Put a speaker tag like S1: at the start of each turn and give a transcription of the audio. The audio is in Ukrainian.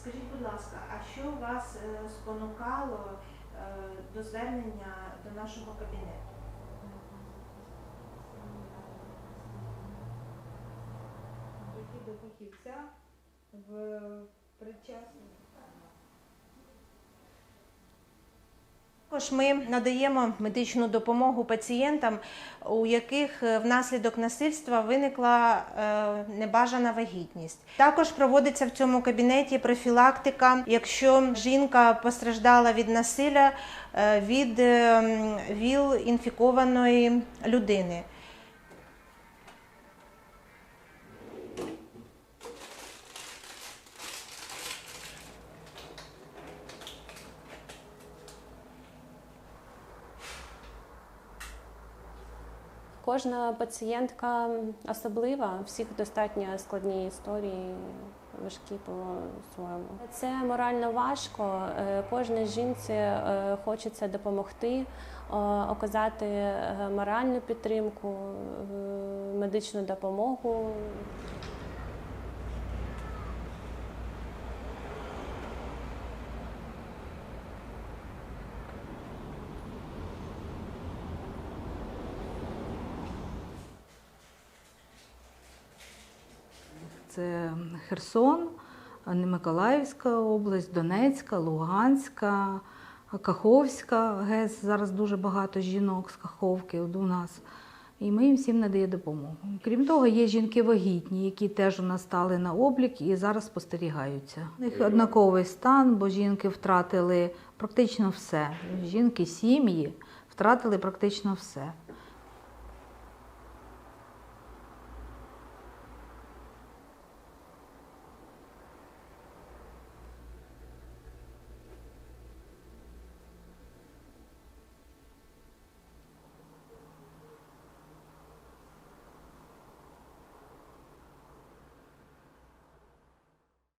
S1: Скажіть, будь ласка, а що вас е, спонукало е, до звернення до нашого кабінету?
S2: До фахівця в предчасно.
S1: Також ми надаємо медичну допомогу пацієнтам, у яких е, внаслідок насильства виникла е, небажана вагітність. Також проводиться в цьому кабінеті профілактика, якщо жінка постраждала від насилля е, від е, ВІЛ інфікованої людини.
S3: Кожна пацієнтка особлива, всіх достатньо складні історії, важкі по-своєму. Це морально важко. Е, Кожній жінці е, хочеться допомогти, е, оказати моральну підтримку, медичну допомогу.
S2: Це Херсон, Миколаївська область, Донецька, Луганська, Каховська ГЕС. Зараз дуже багато жінок з Каховки у нас. І ми їм всім надаємо допомогу. Крім того, є жінки вагітні, які теж у нас стали на облік і зараз спостерігаються. У них однаковий стан, бо жінки втратили практично все. Жінки, сім'ї втратили практично все.